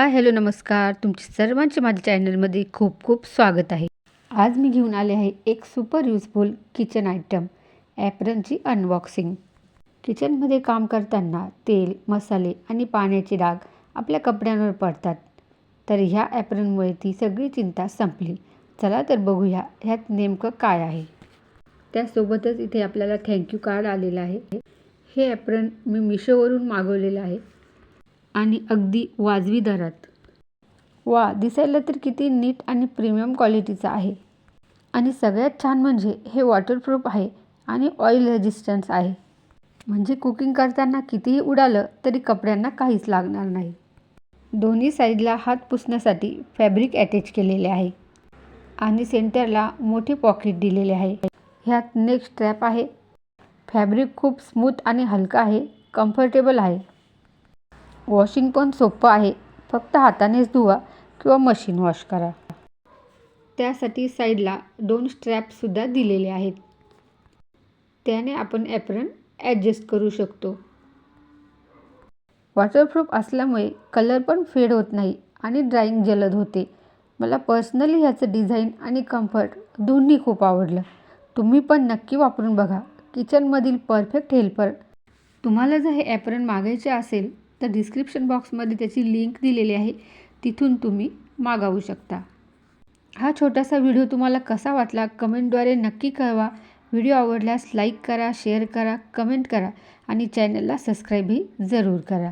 Hi hello नमस्कार. तुमचे सर्वांचे माझ्या चॅनलमध्ये खूप खूप स्वागत आहे. आज मी घेऊन आले आहे एक सुपर युजफुल किचन आयटम ॲप्रनची अनबॉक्सिंग किचनमध्ये काम करताना तेल मसाले आणि पाण्याचे डाग आपल्या कपड्यांवर पडतात. तर ह्या ॲप्रनमुळे ती सगळी चिंता संपली. चला तर बघूया ह्यात नेमकं काय आहे. त्यासोबतच इथे आपल्याला थँक्यू कार्ड आलेलं आहे. हे ॲप्रन मी मिशोवरून मागवलेलं आहे. आणि अगदी वाजवी दरात. वा दिसायला तर किती नीट आणि प्रीमियम क्वालिटीचं आहे. आणि सगळ्यात छान म्हणजे हे वॉटरप्रूफ आहे आणि ऑइल रेजिस्टन्स आहे. म्हणजे कुकिंग करताना कितीही उडालं तरी कपड्यांना काहीच लागणार नाही. दोन्ही साईडला हात पुसण्यासाठी फॅब्रिक अटॅच केलेले आहे. आणि सेंटरला मोठे पॉकेट दिलेले आहे. ह्यात नेक स्ट्रॅप आहे. फॅब्रिक खूप स्मूथ आणि हलका आहे. कम्फर्टेबल आहे. वॉशिंग पण सोपं आहे. फक्त हातानेच धुवा किंवा मशीन वॉश करा. त्यासाठी साईडला दोन स्ट्रॅपसुद्धा दिलेले आहेत. त्याने आपण ॲप्रन ॲडजस्ट करू शकतो. वॉटरप्रूफ असल्यामुळे कलर पण फेड होत नाही आणि ड्राईंग जलद होते. मला पर्सनली ह्याचं डिझाईन आणि कम्फर्ट दोन्ही खूप आवडलं. तुम्ही पण नक्की वापरून बघा. किचनमधील परफेक्ट हेल्पर तुम्हाला जर हे ॲप्रन मागायचे असेल तर डिस्क्रिप्शन बॉक्समध्ये त्याची लिंक दिलेली आहे. तिथून तुम्ही मागवू शकता. हा छोटासा व्हिडिओ तुम्हाला कसा वाटला कमेंटद्वारे नक्की कळवा. व्हिडिओ आवडल्यास लाईक करा शेअर करा कमेंट करा आणि चॅनलला सबस्क्राईबही जरूर करा.